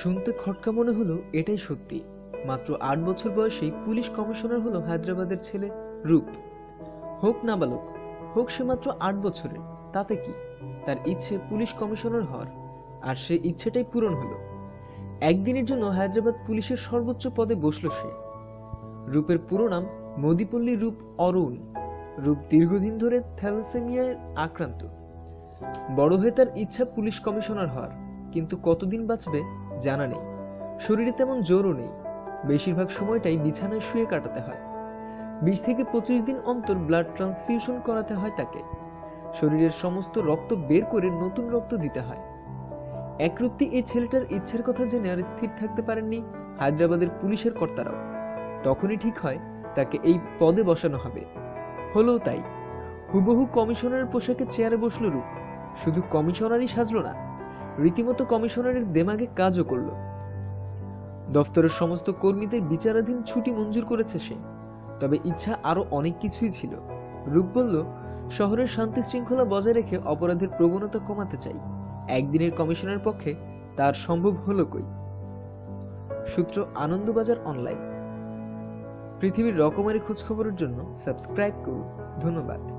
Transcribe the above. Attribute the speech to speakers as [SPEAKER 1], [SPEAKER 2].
[SPEAKER 1] শুনতে খটকা মনে হলো এটাই সত্যি। মাত্র আট বছর বয়সেই পুলিশ কমিশনার হলো হায়দ্রাবাদের ছেলে রূপ। হোক নাবালক, হোক সে মাত্র আট বছরের, তাতে কি? তার ইচ্ছে পুলিশ কমিশনার হওয়ার, আর সে ইচ্ছেটাই পূরণ হলো। একদিনের জন্য হায়দ্রাবাদ পুলিশের সর্বোচ্চ পদে বসল সে। রূপের পুরো নাম মদিপল্লী রূপ অরুণ। রূপ দীর্ঘদিন ধরে থ্যালাসেমিয়ায় আক্রান্ত। বড় হয়ে তার ইচ্ছা পুলিশ কমিশনার হওয়ার, কিন্তু কতদিন বাঁচবে জানা নেই। শরীরে তেমন জোরও নেই। বেশিরভাগ সময়টাই বিছানায় শুয়ে কাটাতে হয়। বিশ থেকে পঁচিশ দিন অন্তর ব্লাড ট্রান্সফিউশন করাতে হয় তাকে। শরীরের সমস্ত রক্ত বের করে নতুন রক্ত দিতে হয়। একরত্তি এই ছেলেটার ইচ্ছের কথা জেনে আর স্থির থাকতে পারেননি হায়দ্রাবাদের পুলিশের কর্তারাও। তখনই ঠিক হয় তাকে এই পদে বসানো হবে। হলো তাই। হুবহু কমিশনারের পোশাকে চেয়ারে বসল রূপ। শুধু কমিশনারই সাজলো না রীতিমতো কমিশনারের দেমাগে কাজও করল। দফতরের সমস্ত কর্মীদের বিচারাধীন ছুটি মঞ্জুর করেছে সে। তবে ইচ্ছা আরও অনেক কিছুই ছিল। রূপ বলল, শহরের শান্তি শৃঙ্খলা বজায় রেখে অপরাধের প্রবণতা কমাতে চাই। একদিনের কমিশনের পক্ষে তার সম্ভব হলো কই? সূত্র আনন্দবাজার অনলাইন। পৃথিবীর রকমারি খোঁজখবরের জন্য সাবস্ক্রাইব করুন। ধন্যবাদ।